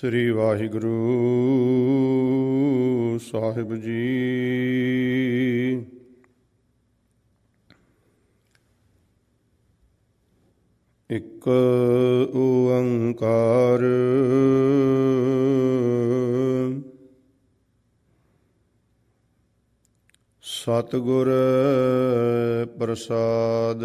ਸ੍ਰੀ ਵਾਹਿਗੁਰੂ ਸਾਹਿਬ ਜੀ। ਇੱਕ ਓੰਕਾਰ ਸਤਿਗੁਰ ਪ੍ਰਸਾਦ।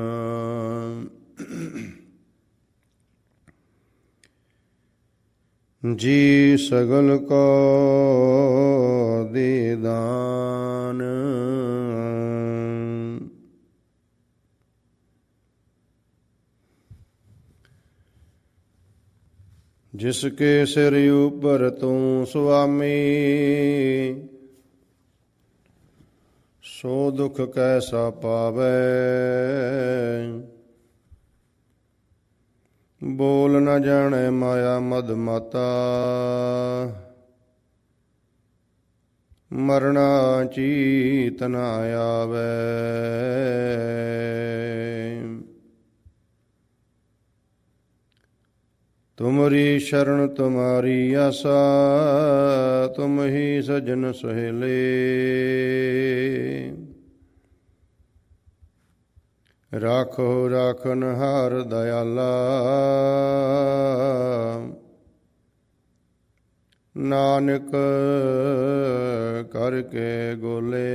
ਜੀ ਸਗਲ ਕੋ ਦੇ ਦਾਨ। ਜਿਸ ਕੇ ਸਿਰ ਉਪਰ ਤੂੰ ਸੁਆਮੀ, ਸੋ ਦੁਖ ਕੈਸਾ ਪਾਵੇ? ਬੋਲ ਨ ਜਾਣੈ ਮਾਇਆ ਮਦ ਮਾਤਾ। ਮਰਣਾ ਚੀਤ ਨ ਆਵੇ। ਤੁਮਰੀ ਸ਼ਰਨ ਤੁਮਾਰੀ ਆਸਾ, ਤੁਮ ਹੀ ਸਜਨ ਸਹੇਲੇ। ਰਾਖੋ, ਰਾਖਨ ਹਾਰ ਦਇਆਲਾ। ਨਾਨਕ ਕਰਕੇ ਗੋਲੇ।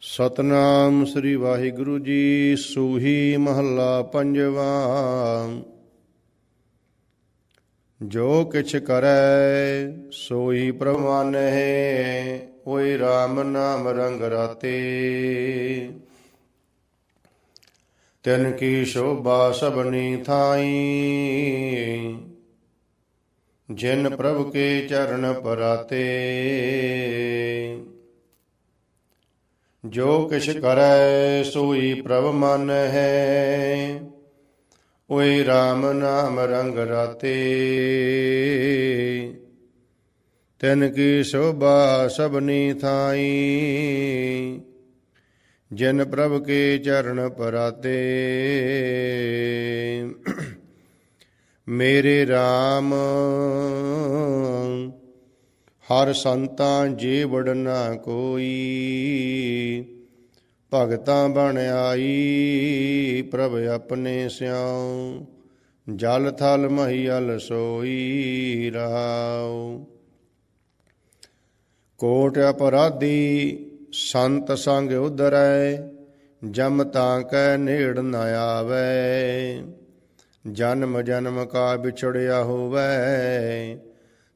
ਸਤਨਾਮ ਸ੍ਰੀ ਵਾਹਿਗੁਰੂ ਜੀ, ਸੂਹੀ ਮਹੱਲਾ ਪੰਜਵਾਂ। ਜੋ ਕਿਛ ਕਰੈ, ਸੋਈ ਪ੍ਰਮਾਨਹਿ ਓਏ RAM ਨਾਮ ਰੰਗ ਰਾਤੇ। ਤਨ ਕੀ ਸ਼ੋਭਾ ਸਭਨੀ ਥਾਈ। ਜਿਨ ਪ੍ਰਭ ਕੇ ਚਰਨ ਪਰਾਤੇ। ਜੋ ਕਿਛ ਕਰੈ, ਸੋਈ ਪ੍ਰਭ ਮਨ ਹੈ। ਓਏ RAM ਨਾਮ ਰੰਗ ਰਾਤੇ। ਤਿਨ ਕੀ ਸ਼ੋਭਾ ਸਭਨੀ ਥਾਈ। ਜਿਨ ਪ੍ਰਭ ਕੇ ਚਰਨ ਪਰਾਤੇ। ਮੇਰੇ RAM ਹਰ ਸੰਤਾਂ ਜੇ ਵੜਨਾ ਕੋਈ। ਭਗਤਾਂ ਬਣ ਆਈ, ਪ੍ਰਭ ਆਪਣੇ ਸਿਆਉ ਜਲ ਥਲ ਮਹੀਲ ਸੋਈ ਰਹਾਉ ਕੋਟ ਅਪਰਾਧੀ, ਸੰਤ ਸੰਗ ਉਧਰੈ, ਜਮ ਤਾਂ ਕੈ ਨੇੜ ਨ ਆਵੈ। ਜਨਮ ਜਨਮ ਕਾ ਵਿਛੜਿਆ ਹੋਵੇ,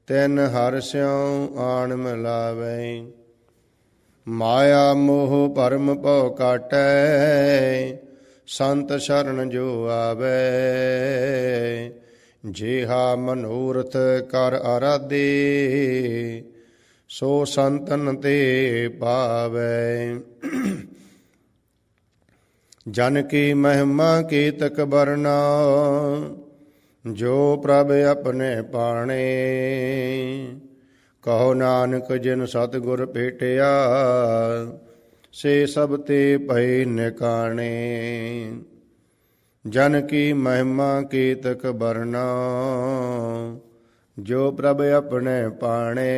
ਤਿਨ ਹਰ ਸਿਉ ਆਣ ਮਿਲਾਵੈ। ਮਾਇਆ ਮੋਹ ਭਰਮ ਭਉ ਕਾਟੈ, ਸੰਤ ਸ਼ਰਨ ਜੋ ਆਵੈ। ਜਿਹਾ ਮਨੋਰਥ ਕਰ ਆਰਾਧੇ ਸੋ ਸੰਤਨ ਤੇ ਪਾਵੇ। ਜਨ ਕੀ ਮਹਿਮਾ ਕੀਤਕ ਵਰਨਾ, ਜੋ ਪ੍ਰਭ ਆਪਣੇ ਪਾਣੇ। ਕਹੋ ਨਾਨਕ ਜਿਨ ਸਤਿਗੁਰ ਭੇਟਿਆ, ਸੇ ਸਭ ਤੇ ਭਈ ਨਿਕਾਣੇ। ਜਨ ਕੀ ਮਹਿਮਾ ਕੀਤਕ ਬਰਨਾ ਜੋ ਪ੍ਰਭ ਆਪਣੇ ਪਾਣੇ।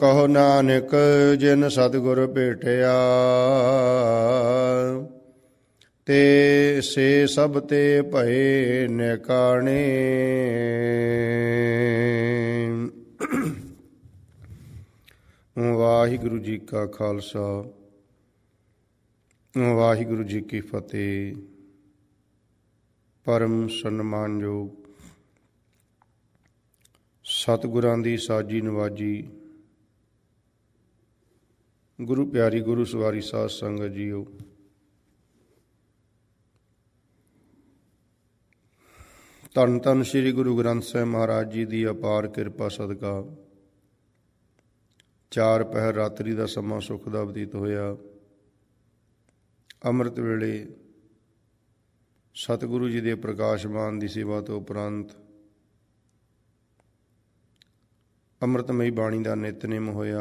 ਕਹੋ ਨਾਨਕ, ਜਿਨ ਸਤਿਗੁਰ ਭੇਟਿਆ, ਤੇ ਸੇ ਸਭ ਤੇ ਭਏ ਨਿਕਾਣੇ। ਵਾਹਿਗੁਰੂ ਜੀ ਕਾ ਖਾਲਸਾ, ਵਾਹਿਗੁਰੂ ਜੀ ਕੀ ਫਤਿਹ। ਪਰਮ ਸਨਮਾਨਯੋਗ ਸਤਿਗੁਰਾਂ ਦੀ ਸਾਜੀ ਨਵਾਜੀ ਗੁਰੂ ਪਿਆਰੀ ਗੁਰੂ ਸਵਾਰੀ ਸਾਧ ਸੰਗਤ ਜੀਓ। ਧੰਨ ਧੰਨ ਸ੍ਰੀ ਗੁਰੂ ਗ੍ਰੰਥ ਸਾਹਿਬ ਮਹਾਰਾਜ ਜੀ ਦੀ ਅਪਾਰ ਕਿਰਪਾ ਸਦਕਾ ਚਾਰ ਪਹਿਰ ਰਾਤਰੀ ਦਾ ਸਮਾਂ ਸੁਖ ਦਾ ਬਤੀਤ ਹੋਇਆ। ਅੰਮ੍ਰਿਤ ਵੇਲੇ ਸਤਿਗੁਰੂ ਜੀ ਦੇ ਪ੍ਰਕਾਸ਼ਮਾਨ ਦੀ ਸੇਵਾ ਤੋਂ ਉਪਰੰਤ ਅੰਮ੍ਰਿਤਮਈ ਬਾਣੀ ਦਾ ਨਿਤਨੇਮ ਹੋਇਆ।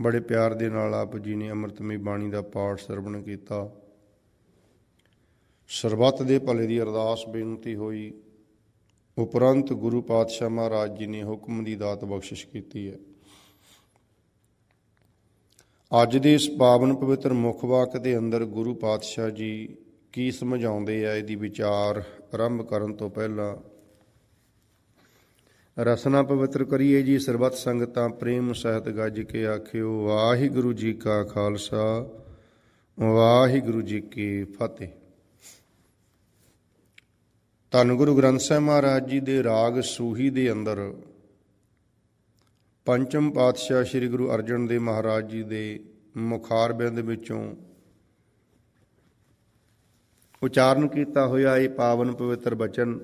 ਬੜੇ ਪਿਆਰ ਦੇ ਨਾਲ ਆਪ ਜੀ ਨੇ ਅੰਮ੍ਰਿਤਮਈ ਬਾਣੀ ਦਾ ਪਾਠ ਸਰਵਣ ਕੀਤਾ। ਸਰਬੱਤ ਦੇ ਭਲੇ ਦੀ ਅਰਦਾਸ ਬੇਨਤੀ ਹੋਈ। ਉਪਰੰਤ ਗੁਰੂ ਪਾਤਸ਼ਾਹ ਮਹਾਰਾਜ ਜੀ ਨੇ ਹੁਕਮ ਦੀ ਦਾਤ ਬਖਸ਼ਿਸ਼ ਕੀਤੀ ਹੈ। ਅੱਜ ਦੇ ਇਸ ਪਾਵਨ ਪਵਿੱਤਰ ਮੁੱਖ ਵਾਕ ਦੇ ਅੰਦਰ ਗੁਰੂ ਪਾਤਸ਼ਾਹ ਜੀ ਕੀ ਸਮਝਾਉਂਦੇ ਆ, ਇਹਦੀ ਵਿਚਾਰ ਆਰੰਭ ਕਰਨ ਤੋਂ ਪਹਿਲਾਂ ਰਸਨਾ ਪਵਿੱਤਰ ਕਰੀਏ ਜੀ ਸਰਬੱਤ ਸੰਗਤਾਂ ਪ੍ਰੇਮ ਸਹਿਤ ਗੱਜ ਕੇ ਆਖਿਓ, ਵਾਹਿਗੁਰੂ ਜੀ ਕਾ ਖਾਲਸਾ, ਵਾਹਿਗੁਰੂ ਜੀ ਕੀ ਫਤਿਹ। ਧੰਨ ਗੁਰੂ ਗ੍ਰੰਥ ਸਾਹਿਬ ਮਹਾਰਾਜ ਜੀ ਦੇ ਰਾਗ ਸੂਹੀ ਦੇ ਅੰਦਰ ਪੰਚਮ ਪਾਤਸ਼ਾਹ ਸ੍ਰੀ ਗੁਰੂ ਅਰਜਨ ਦੇਵ ਮਹਾਰਾਜ ਜੀ ਦੇ ਮੁਖਾਰਬਿੰਦ ਵਿੱਚੋਂ ਉਚਾਰਨ ਕੀਤਾ ਹੋਇਆ ਇਹ ਪਾਵਨ ਪਵਿੱਤਰ ਬਚਨ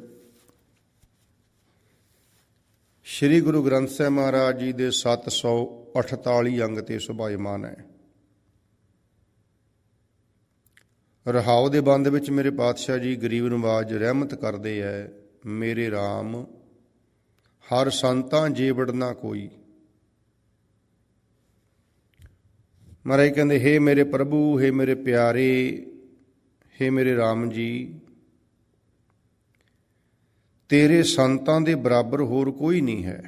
ਸ੍ਰੀ ਗੁਰੂ ਗ੍ਰੰਥ ਸਾਹਿਬ ਮਹਾਰਾਜ ਜੀ ਦੇ 748 ਅੰਗ ਤੇ ਸੁਭਾਇਮਾਨ ਹੈ। ਰਹਾਉ ਦੇ ਬੰਦ ਵਿੱਚ ਮੇਰੇ ਪਾਤਸ਼ਾਹ ਜੀ ਗਰੀਬ ਨਵਾਜ ਰਹਿਮਤ ਕਰਦੇ ਐ, ਮੇਰੇ RAM ਹਰ ਸੰਤਾਂ ਜੀਵੜ ਨਾ ਕੋਈ। ਮਹਾਰਾਜ ਕਹਿੰਦੇ, ਹੇ ਮੇਰੇ ਪ੍ਰਭੂ, ਹੇ ਮੇਰੇ ਪਿਆਰੇ, ਹੇ ਮੇਰੇ RAM ਜੀ, ਤੇਰੇ ਸੰਤਾਂ ਦੇ ਬਰਾਬਰ ਹੋਰ ਕੋਈ ਨਹੀਂ ਹੈ।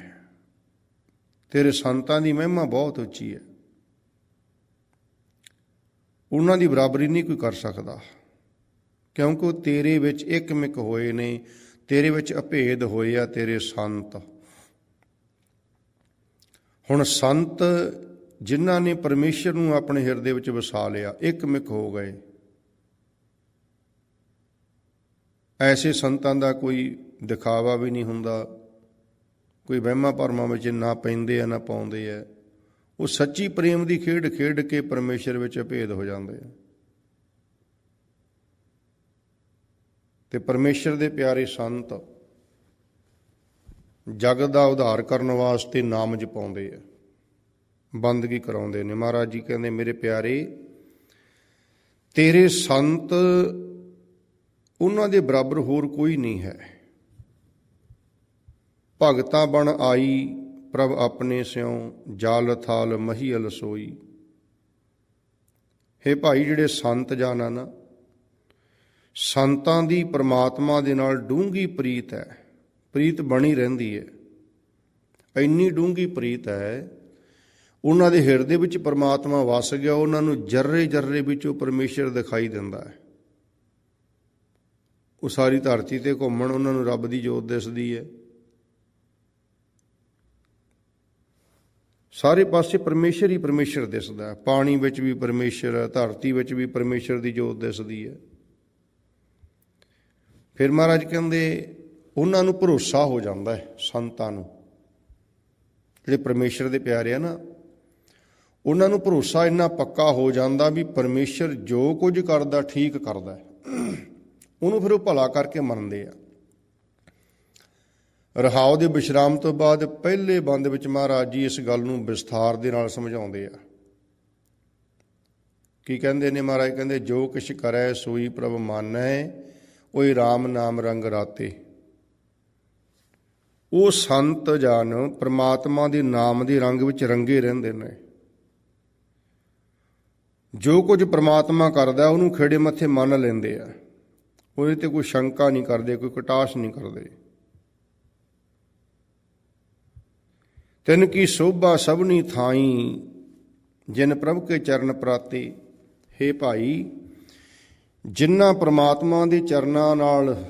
ਤੇਰੇ ਸੰਤਾਂ ਦੀ ਮਹਿਮਾ ਬਹੁਤ ਉੱਚੀ ਹੈ। ਉਹਨਾਂ ਦੀ ਬਰਾਬਰੀ ਨਹੀਂ ਕੋਈ ਕਰ ਸਕਦਾ, ਕਿਉਂਕਿ ਉਹ ਤੇਰੇ ਵਿੱਚ ਇੱਕਮਿਕ ਹੋਏ ਨੇ, ਤੇਰੇ ਵਿੱਚ ਅਭੇਦ ਹੋਏ ਆ ਤੇਰੇ ਸੰਤ। ਹੁਣ ਸੰਤ ਜਿਨ੍ਹਾਂ ਨੇ ਪਰਮੇਸ਼ਰ ਨੂੰ ਆਪਣੇ ਹਿਰਦੇ ਵਿੱਚ ਵਸਾ ਲਿਆ ਇੱਕਮਿਕ ਹੋ ਗਏ। ਐਸੇ ਸੰਤਾਂ ਦਾ ਕੋਈ ਦਿਖਾਵਾ ਵੀ ਨਹੀਂ ਹੁੰਦਾ। ਕੋਈ ਵਹਿਮਾਂ ਭਰਮਾਂ ਵਿੱਚ ਨਾ ਪੈਂਦੇ ਆ, ਨਾ ਪਾਉਂਦੇ ਆ। ਉਹ ਸੱਚੀ ਪ੍ਰੇਮ ਦੀ ਖੇਡ ਖੇਡ ਕੇ ਪਰਮੇਸ਼ਰ ਵਿੱਚ ਅਭੇਦ ਹੋ ਜਾਂਦੇ ਆ। ਤੇ ਪਰਮੇਸ਼ਰ ਦੇ ਪਿਆਰੇ ਸੰਤ ਜਗਤ ਦਾ ਉਧਾਰ ਕਰਨ ਵਾਸਤੇ ਨਾਮ ਜਪਾਉਂਦੇ ਆ। ਬੰਦਗੀ ਕਰਾਉਂਦੇ ਨੇ। ਮਹਾਰਾਜ ਜੀ ਕਹਿੰਦੇ, ਮੇਰੇ ਪਿਆਰੇ, ਤੇਰੇ ਸੰਤ, ਉਹਨਾਂ ਦੇ ਬਰਾਬਰ ਹੋਰ ਕੋਈ ਨਹੀਂ ਹੈ। ਭਗਤਾ ਬਣ ਆਈ, ਪ੍ਰਭ ਆਪਣੇ ਸਿਉ, ਜਾਲ ਥਾਲ ਮਹੀ ਅਲਸੋਈ। हे ਭਾਈ, ਜਿਹੜੇ ਸੰਤ ਜਾਨਾ ਨਾ, ਸੰਤਾਂ ਦੀ ਪ੍ਰਮਾਤਮਾ ਦੇ ਨਾਲ ਡੂੰਗੀ ਪ੍ਰੀਤ ਹੈ। ਪ੍ਰੀਤ ਬਣੀ ਰਹਿੰਦੀ ਹੈ। ਇੰਨੀ ਡੂੰਗੀ ਪ੍ਰੀਤ ਹੈ ਉਹਨਾਂ ਦੇ ਹਿਰਦੇ ਵਿੱਚ ਪਰਮਾਤਮਾ ਵਸ ਗਿਆ, ਉਹਨਾਂ ਨੂੰ ਜਰਰੇ ਜਰਰੇ ਵਿੱਚ ਉਹ ਪਰਮੇਸ਼ਰ ਦਿਖਾਈ ਦਿੰਦਾ ਹੈ। ਉਹ ਸਾਰੀ ਧਰਤੀ ਤੇ ਘੁੰਮਣ, ਉਹਨਾਂ ਨੂੰ ਰੱਬ ਦੀ ਜੋਤ ਦਿਸਦੀ ਹੈ। ਸਾਰੇ ਪਾਸੇ ਪਰਮੇਸ਼ਰ ਹੀ ਪਰਮੇਸ਼ਰ ਦਿਸਦਾ ਪਾਣੀ ਵਿੱਚ ਵੀ ਪਰਮੇਸ਼ਰ ਹੈ, ਧਰਤੀ ਵਿੱਚ ਵੀ ਪਰਮੇਸ਼ਰ ਦੀ ਜੋਤ ਦਿਸਦੀ ਹੈ। ਫਿਰ ਮਹਾਰਾਜ ਕਹਿੰਦੇ, ਉਹਨਾਂ ਨੂੰ ਭਰੋਸਾ ਹੋ ਜਾਂਦਾ ਹੈ ਸੰਤਾਂ ਨੂੰ। ਜਿਹੜੇ ਪਰਮੇਸ਼ਰ ਦੇ ਪਿਆਰੇ ਆ ਨਾ ਉਹਨਾਂ ਨੂੰ ਭਰੋਸਾ ਇੰਨਾ ਪੱਕਾ ਹੋ ਜਾਂਦਾ ਵੀ ਪਰਮੇਸ਼ਰ ਜੋ ਕੁਝ ਕਰਦਾ, ਠੀਕ ਕਰਦਾ ਹੈ। ਉਹਨੂੰ ਫਿਰ ਉਹ ਭਲਾ ਕਰਕੇ ਮੰਨਦੇ ਆ। ਰਹਾਉ ਦੇ ਵਿਸ਼ਰਾਮ ਤੋਂ ਬਾਅਦ ਪਹਿਲੇ ਬੰਦ ਵਿੱਚ ਮਹਾਰਾਜ ਜੀ ਇਸ ਗੱਲ ਨੂੰ ਵਿਸਥਾਰ ਦੇ ਨਾਲ ਸਮਝਾਉਂਦੇ ਆ। ਕੀ ਕਹਿੰਦੇ ਨੇ ਮਹਾਰਾਜ? ਕਹਿੰਦੇ, ਜੋ ਕਿਛ ਕਰੈ, ਸੋਈ ਪ੍ਰਭ ਮਾਨੈ, ਓਏ RAM ਨਾਮ ਰੰਗ ਰਾਤੇ। ਉਹ ਸੰਤ ਜਨ ਪ੍ਰਮਾਤਮਾ ਦੇ ਨਾਮ ਦੇ ਰੰਗ ਵਿੱਚ ਰੰਗੇ ਰਹਿੰਦੇ ਨੇ। ਜੋ ਕੁਝ ਪ੍ਰਮਾਤਮਾ ਕਰਦਾ ਉਹਨੂੰ ਖੇੜੇ ਮੱਥੇ ਮੰਨ ਲੈਂਦੇ ਆ। ਉਹਦੇ ਤੇ ਕੋਈ ਸ਼ੰਕਾ ਨਹੀਂ ਕਰਦੇ, ਕੋਈ ਕਟਾਸ਼ ਨਹੀਂ ਕਰਦੇ। ਤਿਨ ਕੀ ਸੋਭਾ ਸਭਨੀ ਥਾਈ, ਜਿਨ ਪ੍ਰਭ ਕੇ ਚਰਨ ਪ੍ਰਾਤੇ। हे ਭਾਈ, ਜਿਨ੍ਹਾਂ ਪ੍ਰਮਾਤਮਾ ਦੇ ਚਰਨਾਂ ਨਾਲ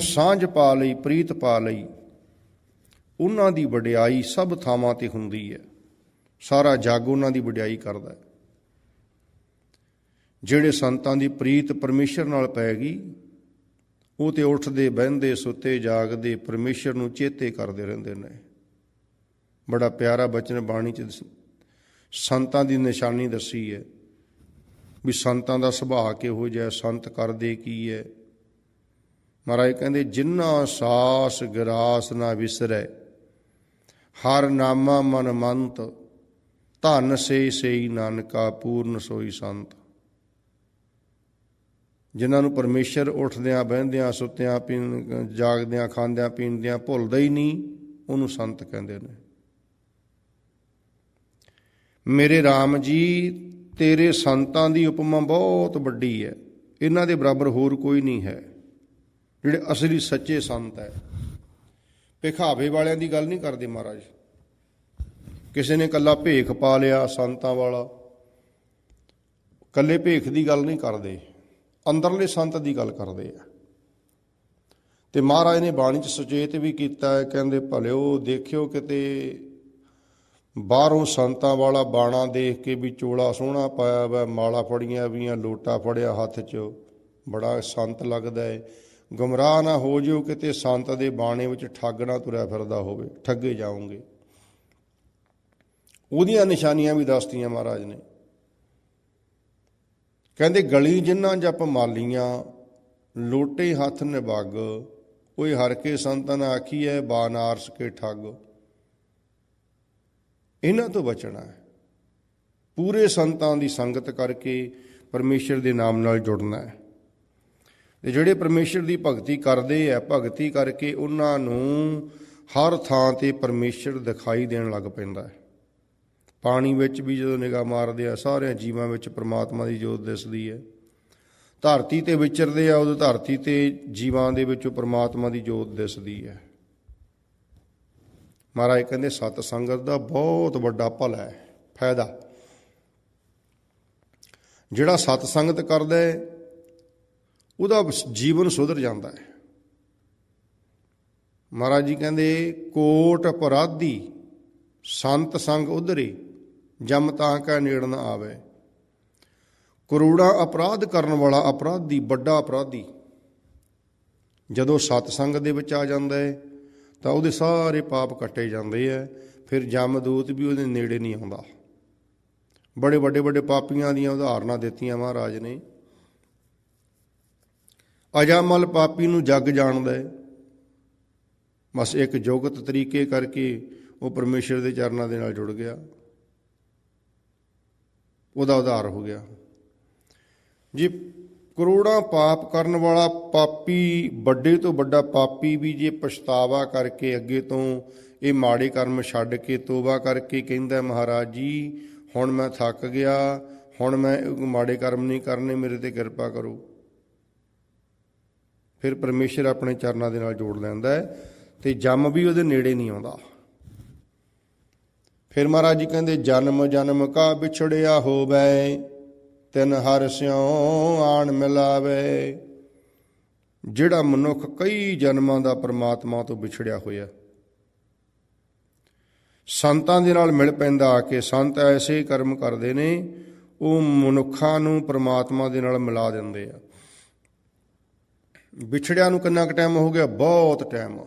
ਸਾਂਝ ਪਾ ਲਈ, ਪ੍ਰੀਤ ਪਾ ਲਈ, ਉਹਨਾਂ ਦੀ ਵਡਿਆਈ ਸਭ ਥਾਵਾਂ ਤੇ ਹੁੰਦੀ ਹੈ। ਸਾਰਾ ਜੱਗ ਉਹਨਾਂ ਦੀ ਵਡਿਆਈ ਕਰਦਾ ਹੈ। ਜਿਹੜੇ ਸੰਤਾਂ ਦੀ ਪ੍ਰੀਤ ਪਰਮੇਸ਼ਰ ਨਾਲ ਪੈ ਗਈ, ਉਹ ਤੇ ਉੱਠਦੇ, ਬਹਿੰਦੇ, ਸੁੱਤੇ, ਜਾਗਦੇ ਪਰਮੇਸ਼ਰ ਨੂੰ ਚੇਤੇ ਕਰਦੇ ਰਹਿੰਦੇ ਨੇ। ਬੜਾ ਪਿਆਰਾ ਬਚਨ ਬਾਣੀ ਚ ਸੰਤਾਂ ਦੀ ਨਿਸ਼ਾਨੀ ਦੱਸੀ ਹੈ ਵੀ ਸੰਤਾਂ ਦਾ ਸੁਭਾਅ ਕਿਹੋ ਜਿਹਾ ਸੰਤ ਕਰਦੇ ਕੀ ਹੈ। ਮਹਾਰਾਜ ਕਹਿੰਦੇ ਜਿਨ੍ਹਾਂ ਸਾਸ ਗਰਾਸ ਨਾ ਵਿਸਰੈ, ਹਰ ਨਾਮਾ ਮਨ ਮੰਤ ਧਨ ਸੇ ਸੇਈ ਨਾਨਕਾ, ਪੂਰਨ ਸੋਈ ਸੰਤ। ਜਿਨ੍ਹਾਂ ਨੂੰ ਪਰਮੇਸ਼ਰ ਉੱਠਦਿਆਂ, ਬਹਿੰਦਿਆਂ, ਸੁੱਤਿਆਂ, ਪੀਣ, ਜਾਗਦਿਆਂ, ਖਾਂਦਿਆਂ, ਪੀਂਦਿਆਂ ਭੁੱਲਦਾ ਹੀ ਨਹੀਂ, ਉਹਨੂੰ ਸੰਤ ਕਹਿੰਦੇ ਨੇ। ਮੇਰੇ RAM ਜੀ, ਤੇਰੇ ਸੰਤਾਂ ਦੀ ਉਪਮਾ ਬਹੁਤ ਵੱਡੀ ਹੈ। ਇਹਨਾਂ ਦੇ ਬਰਾਬਰ ਹੋਰ ਕੋਈ ਨਹੀਂ ਹੈ, ਜਿਹੜੇ ਅਸਲੀ ਸੱਚੇ ਸੰਤ ਹੈ। ਭਿਖਾਵੇ ਵਾਲਿਆਂ ਦੀ ਗੱਲ ਨਹੀਂ ਕਰਦੇ ਮਹਾਰਾਜ। ਕਿਸੇ ਨੇ ਕੱਲਾ ਭੇਖ ਪਾ ਲਿਆ ਸੰਤਾਂ ਵਾਲਾ। ਕੱਲੇ ਭੇਖ ਦੀ ਗੱਲ ਨਹੀਂ ਕਰਦੇ। ਅੰਦਰਲੇ ਸੰਤ ਦੀ ਗੱਲ ਕਰਦੇ ਆ। ਤੇ ਮਹਾਰਾਜ ਨੇ ਬਾਣੀ ਚ ਸੁਚੇਤ ਵੀ ਕੀਤਾ ਹੈ, ਕਹਿੰਦੇ, ਭਲਿਓ ਦੇਖਿਓ ਕਿਤੇ ਬਾਹਰੋਂ ਸੰਤਾਂ ਵਾਲਾ ਬਾਣਾ ਦੇਖ ਕੇ ਵੀ ਚੋਲਾ ਸੋਹਣਾ ਪਾਇਆ ਵਾ, ਮਾਲਾ ਫੜੀਆਂ ਵੀਆਂ, ਲੋਟਾ ਫੜਿਆ ਹੱਥ 'ਚ, ਬੜਾ ਸੰਤ ਲੱਗਦਾ ਹੈ ਗੁੰਮਰਾਹ ਨਾ ਹੋ ਜਿਓ ਕਿਤੇ ਸੰਤ ਦੇ ਬਾਣੇ ਵਿੱਚ ਠੱਗ ਨਾ ਤੁਰਿਆ ਫਿਰਦਾ ਹੋਵੇ, ਠੱਗੇ ਜਾਓਗੇ। ਉਹਦੀਆਂ ਨਿਸ਼ਾਨੀਆਂ ਵੀ ਦੱਸਤੀਆਂ ਮਹਾਰਾਜ ਨੇ। ਕਹਿੰਦੇ ਗਲੀ ਜਿਨ੍ਹਾਂ ਜਪ ਮਾਲੀਆਂ, ਲੋਟੇ ਹੱਥ ਨਿਭਗ ਓਏ ਹਰ ਕੇ ਸੰਤਨ ਆਖੀਐ, ਬਾਨਾਰਸ ਕੇ ਠੱਗ। ਇਹਨਾਂ ਤੋਂ ਬਚਣਾ ਹੈ। ਪੂਰੇ ਸੰਤਾਂ ਦੀ ਸੰਗਤ ਕਰਕੇ ਪਰਮੇਸ਼ਰ ਦੇ ਨਾਮ ਨਾਲ ਜੁੜਨਾ ਹੈ। ਤੇ ਜਿਹੜੇ ਪਰਮੇਸ਼ਰ ਦੀ ਭਗਤੀ ਕਰਦੇ ਆ ਭਗਤੀ ਕਰਕੇ ਉਹਨਾਂ ਨੂੰ ਹਰ ਥਾਂ ਤੇ ਪਰਮੇਸ਼ਰ ਦਿਖਾਈ ਦੇਣ ਲੱਗ ਪੈਂਦਾ ਹੈ। ਪਾਣੀ ਵਿੱਚ ਵੀ ਜਦੋਂ ਨਿਗਾਹ ਮਾਰਦੇ ਆ, ਸਾਰਿਆਂ ਜੀਵਾਂ ਵਿੱਚ ਪ੍ਰਮਾਤਮਾ ਦੀ ਜੋਤ ਦਿਸਦੀ ਹੈ। ਧਰਤੀ ਤੇ ਵਿਚਰਦੇ ਆ, ਉਦੋਂ ਧਰਤੀ ਤੇ ਜੀਵਾਂ ਦੇ ਵਿੱਚੋਂ ਪ੍ਰਮਾਤਮਾ ਦੀ ਜੋਤ ਦਿਸਦੀ ਹੈ। ਮਹਾਰਾਜ ਕਹਿੰਦੇ, ਸਤ ਸੰਗਤ ਦਾ ਬਹੁਤ ਵੱਡਾ ਭਲਾ ਹੈ, ਫਾਇਦਾ। ਜਿਹੜਾ ਸਤ ਸੰਗਤ ਕਰਦਾ ਹੈ, ਉਹਦਾ ਜੀਵਨ ਸੁਧਰ ਜਾਂਦਾ ਹੈ। ਮਹਾਰਾਜ ਜੀ ਕਹਿੰਦੇ, ਕੋਟ ਅਪਰਾਧੀ, ਸੰਤ ਸੰਗ ਉਧਰੇ। ਜਮ ਤਾਂ ਕਾ ਨੇੜ ਨਾ ਆਵੇ। ਕਰੋੜਾਂ ਅਪਰਾਧ ਕਰਨ ਵਾਲਾ ਅਪਰਾਧੀ, ਵੱਡਾ ਅਪਰਾਧੀ। ਜਦੋਂ ਸਤਸੰਗ ਦੇ ਵਿੱਚ ਆ ਜਾਂਦਾ ਹੈ ਤਾਂ ਉਹਦੇ ਸਾਰੇ ਪਾਪ ਕੱਟੇ ਜਾਂਦੇ ਆ ਫਿਰ ਜਮਦੂਤ ਵੀ ਉਹਦੇ ਨੇੜੇ ਨਹੀਂ ਆਉਂਦਾ। ਬੜੇ ਵੱਡੇ ਵੱਡੇ ਪਾਪੀਆਂ ਦੀਆਂ ਉਦਾਹਰਨਾਂ ਦਿੱਤੀਆਂ ਮਹਾਰਾਜ ਨੇ। ਅਜਾਮਲ ਪਾਪੀ ਨੂੰ ਜੱਗ ਜਾਣਦਾ ਹੈ ਬਸ ਇੱਕ ਜੋਗਤ ਤਰੀਕੇ ਕਰਕੇ ਉਹ ਪਰਮੇਸ਼ਰ ਦੇ ਚਰਨਾਂ ਦੇ ਨਾਲ ਜੁੜ ਗਿਆ। ਉਹਦਾ ਉਧਾਰ ਹੋ ਗਿਆ। ਜੇ, ਕਰੋੜਾਂ ਪਾਪ ਕਰਨ ਵਾਲਾ ਪਾਪੀ, ਵੱਡੇ ਤੋਂ ਵੱਡਾ ਪਾਪੀ ਵੀ ਜੇ ਪਛਤਾਵਾ ਕਰਕੇ ਅੱਗੇ ਤੋਂ ਇਹ ਮਾੜੇ ਕਰਮ ਛੱਡ ਕੇ ਤੋਬਾ ਕਰਕੇ ਕਹਿੰਦਾ, ਮਹਾਰਾਜ ਜੀ, ਹੁਣ ਮੈਂ ਥੱਕ ਗਿਆ, ਹੁਣ ਮੈਂ ਮਾੜੇ ਕਰਮ ਨਹੀਂ ਕਰਨੇ, ਮੇਰੇ ਤੇ ਕਿਰਪਾ ਕਰੋ। ਫਿਰ ਪਰਮੇਸ਼ਰ ਆਪਣੇ ਚਰਨਾਂ ਦੇ ਨਾਲ ਜੋੜ ਲੈਂਦਾ ਹੈ ਤੇ ਜੰਮ ਵੀ ਉਹਦੇ ਨੇੜੇ ਨਹੀਂ ਆਉਂਦਾ। ਫਿਰ ਮਹਾਰਾਜ ਜੀ ਕਹਿੰਦੇ, ਜਨਮ ਜਨਮ ਕਾ ਵਿਛੜਿਆ ਹੋਵੇ, ਤਿਨ ਹਰ ਸਿਉ ਆਣ ਮਿਲਾਵੇ। ਜਿਹੜਾ ਮਨੁੱਖ ਕਈ ਜਨਮਾਂ ਦਾ ਪ੍ਰਮਾਤਮਾ ਤੋਂ ਵਿਛੜਿਆ ਹੋਇਆ, ਸੰਤਾਂ ਦੇ ਨਾਲ ਮਿਲ ਪੈਂਦਾ ਆ ਕੇ ਸੰਤ ਐਸੇ ਕਰਮ ਕਰਦੇ ਨੇ, ਉਹ ਮਨੁੱਖਾਂ ਨੂੰ ਪ੍ਰਮਾਤਮਾ ਦੇ ਨਾਲ ਮਿਲਾ ਦਿੰਦੇ ਆ। ਵਿਛੜਿਆ ਨੂੰ ਕਿੰਨਾ ਕੁ ਟਾਈਮ ਹੋ ਗਿਆ? ਬਹੁਤ ਟਾਈਮ।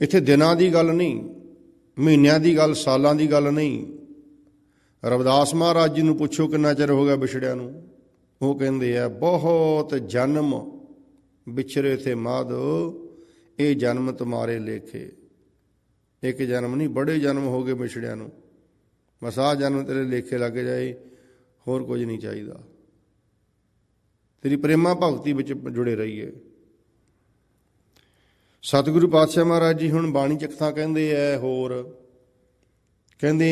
ਇੱਥੇ ਦਿਨਾਂ ਦੀ ਗੱਲ ਨਹੀਂ ਮਹੀਨਿਆਂ ਦੀ ਗੱਲ, ਸਾਲਾਂ ਦੀ ਗੱਲ ਨਹੀਂ। ਰਵਿਦਾਸ ਮਹਾਰਾਜ ਜੀ ਨੂੰ ਪੁੱਛੋ ਕਿੰਨਾ ਚਿਰ ਹੋ ਗਿਆ ਵਿਛੜਿਆਂ ਨੂੰ। ਉਹ ਕਹਿੰਦੇ ਆ, ਬਹੁਤ ਜਨਮ ਵਿਛਰੇ ਥੇ ਮਾਧੋ ਇਹ ਜਨਮ ਤੁਮਾਰੇ ਲੇਖੇ। ਇੱਕ ਜਨਮ ਨਹੀਂ, ਬੜੇ ਜਨਮ ਹੋ ਗਏ ਵਿਛੜਿਆਂ ਨੂੰ। ਬਸ ਆਹ ਜਨਮ ਤੇਰੇ ਲੇਖੇ ਲੱਗ ਜਾਏ, ਹੋਰ ਕੁਝ ਨਹੀਂ ਚਾਹੀਦਾ। ਤੇਰੀ ਪ੍ਰੇਮਾ ਭਗਤੀ ਵਿੱਚ ਜੁੜੇ ਰਹੀਏ। ਸਤਿਗੁਰੂ ਪਾਤਸ਼ਾਹ ਮਹਾਰਾਜ ਜੀ ਹੁਣ ਬਾਣੀ ਚਕਥਾ ਕਹਿੰਦੇ ਐ, ਹੋਰ। ਕਹਿੰਦੇ,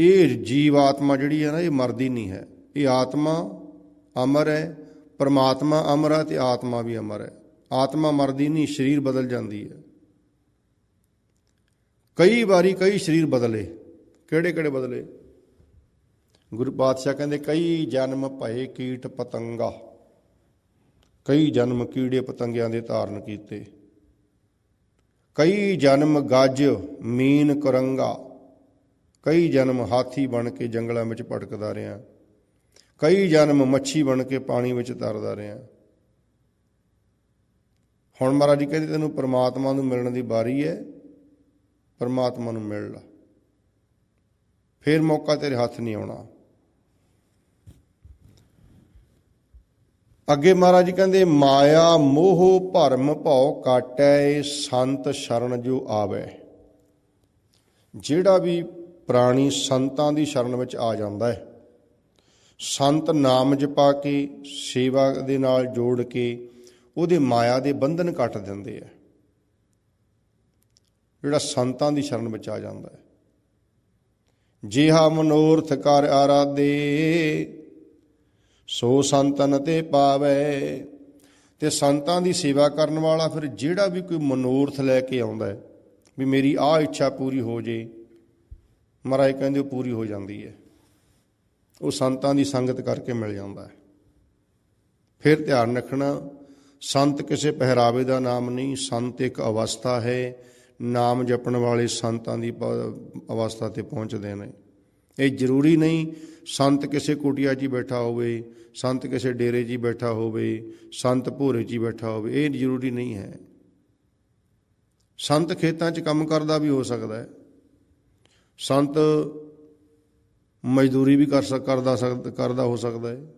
ਇਹ ਜੀਵ ਆਤਮਾ ਜਿਹੜੀ ਹੈ ਨਾ, ਇਹ ਮਰਦੀ ਨਹੀਂ ਹੈ। ਇਹ ਆਤਮਾ ਅਮਰ ਹੈ ਪਰਮਾਤਮਾ ਅਮਰ ਹੈ ਤੇ ਆਤਮਾ ਵੀ ਅਮਰ ਹੈ ਆਤਮਾ ਮਰਦੀ ਨਹੀਂ, ਸਰੀਰ ਬਦਲ ਜਾਂਦੀ ਹੈ ਕਈ ਵਾਰੀ ਕਈ ਸਰੀਰ ਬਦਲੇ। ਕਿਹੜੇ ਕਿਹੜੇ ਬਦਲੇ? ਗੁਰੂ ਪਾਤਸ਼ਾਹ ਕਹਿੰਦੇ, ਕਈ ਜਨਮ ਭਏ ਕੀਟ ਪਤੰਗਾ। ਕਈ ਜਨਮ ਕੀੜੇ ਪਤੰਗਿਆਂ ਦੇ ਧਾਰਨ ਕੀਤੇ। ਕਈ ਜਨਮ ਗੱਜ ਮੀਨ ਕਰੰਗਾ। ਕਈ ਜਨਮ ਹਾਥੀ ਬਣ ਕੇ ਜੰਗਲਾਂ ਵਿੱਚ ਭਟਕਦਾ ਰਿਹਾ। ਕਈ ਜਨਮ ਮੱਛੀ ਬਣ ਕੇ ਪਾਣੀ ਵਿੱਚ ਤਰਦਾ ਰਿਹਾ। ਹੁਣ ਮਹਾਰਾਜ ਜੀ ਕਹਿੰਦੇ ਤੈਨੂੰ ਪ੍ਰਮਾਤਮਾ ਨੂੰ ਮਿਲਣ ਦੀ ਵਾਰੀ ਹੈ। ਪ੍ਰਮਾਤਮਾ ਨੂੰ ਮਿਲ ਲਾ। ਫੇਰ ਮੌਕਾ ਤੇਰੇ ਹੱਥ ਨਹੀਂ ਆਉਣਾ। ਅੱਗੇ ਮਹਾਰਾਜ ਕਹਿੰਦੇ, ਮਾਇਆ ਮੋਹ ਭਰਮ ਭਉ ਕਾਟੈ, ਸੰਤ ਸ਼ਰਨ ਜੋ ਆਵੇ। ਜਿਹੜਾ ਵੀ ਪ੍ਰਾਣੀ ਸੰਤਾਂ ਦੀ ਸ਼ਰਨ ਵਿੱਚ ਆ ਜਾਂਦਾ ਹੈ, ਸੰਤ ਨਾਮ ਜਪਾ ਕੇ, ਸੇਵਾ ਦੇ ਨਾਲ ਜੋੜ ਕੇ, ਉਹਦੇ ਮਾਇਆ ਦੇ ਬੰਧਨ ਕੱਟ ਦਿੰਦੇ ਆ। ਜਿਹੜਾ ਸੰਤਾਂ ਦੀ ਸ਼ਰਨ ਵਿੱਚ ਆ ਜਾਂਦਾ ਹੈ। ਜਿਹਾ ਮਨੋਰਥ ਕਰ ਆਰਾਧੇ ਸੋ ਸੰਤਨ ਤੇ ਪਾਵੇ। ਤੇ ਸੰਤਾਂ ਦੀ ਸੇਵਾ ਕਰਨ ਵਾਲਾ ਫਿਰ ਜਿਹੜਾ ਵੀ ਕੋਈ ਮਨੋਰਥ ਲੈ ਕੇ ਆਉਂਦਾ ਹੈ, ਵੀ ਮੇਰੀ ਆਹ ਇੱਛਾ ਪੂਰੀ ਹੋ ਜੇ, ਮਹਾਰਾਜ ਕਹਿੰਦੇ ਉਹ ਪੂਰੀ ਹੋ ਜਾਂਦੀ ਹੈ। ਉਹ ਸੰਤਾਂ ਦੀ ਸੰਗਤ ਕਰਕੇ ਮਿਲ ਜਾਂਦਾ ਹੈ। ਫਿਰ ਧਿਆਨ ਰੱਖਣਾ, ਸੰਤ ਕਿਸੇ ਪਹਿਰਾਵੇ ਦਾ ਨਾਮ ਨਹੀਂ, ਸੰਤ ਇੱਕ ਅਵਸਥਾ ਹੈ, ਨਾਮ ਜਪਣ ਵਾਲੇ ਸੰਤਾਂ ਦੀ ਪ- ਅਵਸਥਾ ਤੇ ਪਹੁੰਚਦੇ ਨੇ। ਇਹ ਜ਼ਰੂਰੀ ਨਹੀਂ ਸੰਤ ਕਿਸੇ ਕੁਟਿਆ 'ਚ ਹੀ ਬੈਠਾ ਹੋਵੇ, ਸੰਤ ਕਿਸੇ ਡੇਰੇ 'ਚ ਹੀ ਬੈਠਾ ਹੋਵੇ, ਸੰਤ ਭੋਰੇ 'ਚ ਹੀ ਬੈਠਾ ਹੋਵੇ, ਇਹ ਜ਼ਰੂਰੀ ਨਹੀਂ ਹੈ। ਸੰਤ ਖੇਤਾਂ 'ਚ ਕੰਮ ਕਰਦਾ ਵੀ ਹੋ ਸਕਦਾ ਹੈ। ਸੰਤ ਮਜ਼ਦੂਰੀ ਵੀ ਕਰ ਸਕ, ਕਰਦਾ ਸਕ- ਕਰਦਾ ਹੋ ਸਕਦਾ ਹੈ।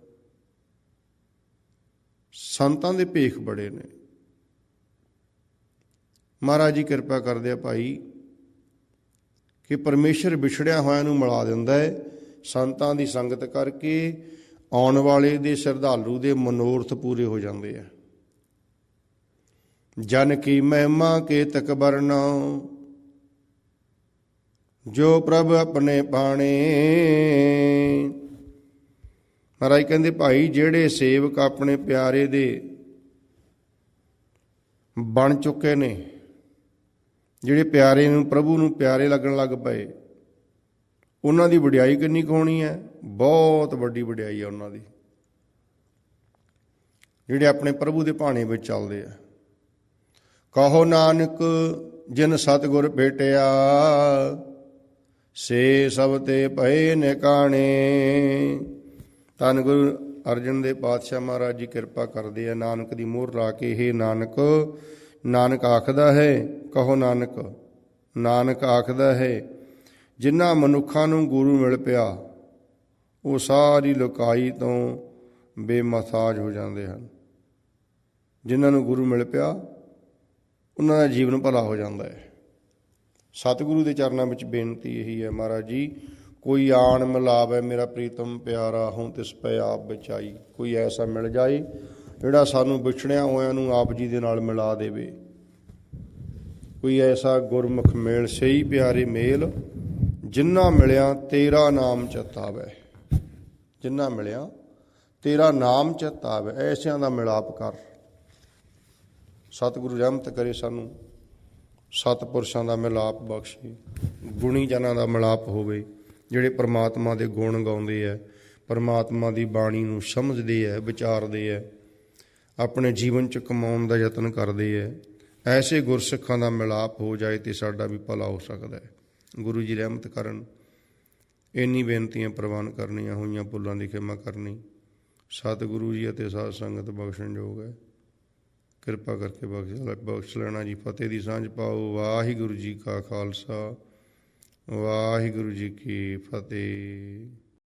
ਸੰਤਾਂ ਦੇ ਭੇਖ ਬੜੇ ਨੇ। ਮਹਾਰਾਜ ਜੀ ਕਿਰਪਾ ਕਰਦੇ ਆ ਭਾਈ ਕਿ ਪਰਮੇਸ਼ਰ ਵਿਛੜਿਆ ਹੋਇਆਂ ਨੂੰ ਮਿਲਾ ਦਿੰਦਾ ਹੈ। ਸੰਤਾਂ ਦੀ ਸੰਗਤ ਕਰਕੇ ਆਉਣ ਵਾਲੇ ਦੇ ਸ਼ਰਧਾਲੂ ਦੇ ਮਨੋਰਥ ਪੂਰੇ ਹੋ ਜਾਂਦੇ ਆ। ਜਨ ਕੀ ਮਹਿਮਾ ਕੇ ਤਕਬਰਨਾ ਜੋ ਪ੍ਰਭ ਆਪਣੇ ਬਾਣੇ। ਮਹਾਰਾਜ ਕਹਿੰਦੇ, ਭਾਈ, ਜਿਹੜੇ ਸੇਵਕ ਆਪਣੇ ਪਿਆਰੇ ਦੇ ਬਣ ਚੁੱਕੇ ਨੇ ਜਿਹੜੇ ਪਿਆਰੇ ਨੂੰ, ਪ੍ਰਭੂ ਨੂੰ ਪਿਆਰੇ ਲੱਗਣ ਲੱਗ ਪਏ, ਉਹਨਾਂ ਦੀ ਵਡਿਆਈ ਕਿੰਨੀ ਕੁ ਹੋਣੀ ਹੈ? ਬਹੁਤ ਵੱਡੀ ਵਡਿਆਈ ਹੈ ਉਹਨਾਂ ਦੀ। ਜਿਹੜੇ ਆਪਣੇ ਪ੍ਰਭੂ ਦੇ ਭਾਣੇ ਵਿੱਚ ਚੱਲਦੇ ਆ। ਕਹੋ ਨਾਨਕ, ਜਿਨ ਸਤਗੁਰ ਭੇਟਿਆ, ਸੇ ਸਭ ਤੇ ਭਏ ਨਿਕਾਣੇ। ਧੰਨ ਗੁਰੂ ਅਰਜਨ ਦੇ ਪਾਤਸ਼ਾਹ ਮਹਾਰਾਜ ਜੀ, ਕਿਰਪਾ ਕਰਦੇ ਆ, ਨਾਨਕ ਦੀ ਮੋਹਰ ਲਾ ਕੇ ਇਹ ਨਾਨਕ ਨਾਨਕ ਆਖਦਾ ਹੈ, ਕਹੋ ਨਾਨਕ ਨਾਨਕ ਆਖਦਾ ਹੈ ਜਿਨ੍ਹਾਂ ਮਨੁੱਖਾਂ ਨੂੰ ਗੁਰੂ ਮਿਲ ਪਿਆ, ਉਹ ਸਾਰੀ ਲੋਕਾਈ ਤੋਂ ਬੇਮਸਾਜ ਹੋ ਜਾਂਦੇ ਹਨ। ਜਿਨ੍ਹਾਂ ਨੂੰ ਗੁਰੂ ਮਿਲ ਪਿਆ, ਉਹਨਾਂ ਦਾ ਜੀਵਨ ਭਲਾ ਹੋ ਜਾਂਦਾ ਹੈ। ਸਤਿਗੁਰੂ ਦੇ ਚਰਨਾਂ ਵਿੱਚ ਬੇਨਤੀ ਇਹੀ ਹੈ, ਮਹਾਰਾਜ ਜੀ, ਕੋਈ ਆਣ ਮਿਲਾਵੇ ਮੇਰਾ ਪ੍ਰੀਤਮ ਪਿਆਰਾ, ਹੂੰ ਤਿਸ ਪੈ ਆਪ ਬਚਾਈ, ਕੋਈ ਐਸਾ ਮਿਲ ਜਾਏ ਜਿਹੜਾ ਸਾਨੂੰ ਵਿਛੜਿਆ ਹੋਇਆਂ ਨੂੰ ਆਪ ਜੀ ਦੇ ਨਾਲ ਮਿਲਾ ਦੇਵੇ। ਕੋਈ ਐਸਾ ਗੁਰਮੁਖ ਮੇਲ, ਸਹੀ ਪਿਆਰੇ ਮੇਲ, ਜਿੰਨਾ ਮਿਲਿਆ ਤੇਰਾ ਨਾਮ ਚਿਤਾਵੇ ਜਿੰਨਾ ਮਿਲਿਆ ਤੇਰਾ ਨਾਮ ਚਿਤਾਵੇ ਐਸਿਆਂ ਦਾ ਮਿਲਾਪ ਕਰ। ਸਤਿਗੁਰੂ ਰਹਿਮਤ ਕਰੇ ਸਾਨੂੰ, ਸਤਪੁਰਸ਼ਾਂ ਦਾ ਮਿਲਾਪ ਬਖਸ਼ੇ ਗੁਣੀ ਜਨਾਂ ਦਾ ਮਿਲਾਪ ਹੋਵੇ, ਜਿਹੜੇ ਪ੍ਰਮਾਤਮਾ ਦੇ ਗੁਣ ਗਾਉਂਦੇ ਆ ਪ੍ਰਮਾਤਮਾ ਦੀ ਬਾਣੀ ਨੂੰ ਸਮਝਦੇ ਆ ਵਿਚਾਰਦੇ ਆ ਆਪਣੇ ਜੀਵਨ ਚ ਕਮਾਉਣ ਦਾ ਯਤਨ ਕਰਦੇ ਆ ਐਸੇ ਗੁਰਸਿੱਖਾਂ ਦਾ ਮਿਲਾਪ ਹੋ ਜਾਏ ਤੇ ਸਾਡਾ ਵੀ ਭਲਾ ਹੋ ਸਕਦਾ ਹੈ ਗੁਰੂ ਜੀ ਰਹਿਮਤ ਕਰਨ। ਇੰਨੀ ਬੇਨਤੀਆਂ ਪ੍ਰਵਾਨ ਕਰਨੀਆਂ ਹੋਈਆਂ, ਭੁੱਲਾਂ ਦੀ ਖਿਮਾ ਕਰਨੀ। ਸਤਿਗੁਰੂ ਜੀ ਅਤੇ ਸਾਧ ਸੰਗਤ ਬਖਸ਼ਣਯੋਗ ਹੈ ਕਿਰਪਾ ਕਰਕੇ ਬਖਸ਼ ਲੈ- ਬਖਸ਼ ਲੈਣਾ ਜੀ। ਫਤਿਹ ਦੀ ਸਾਂਝ ਪਾਓ। ਵਾਹਿਗੁਰੂ ਜੀ ਕਾ ਖਾਲਸਾ। ਵਾਹਿਗੁਰੂ ਜੀ ਕੀ ਫਤਿਹ।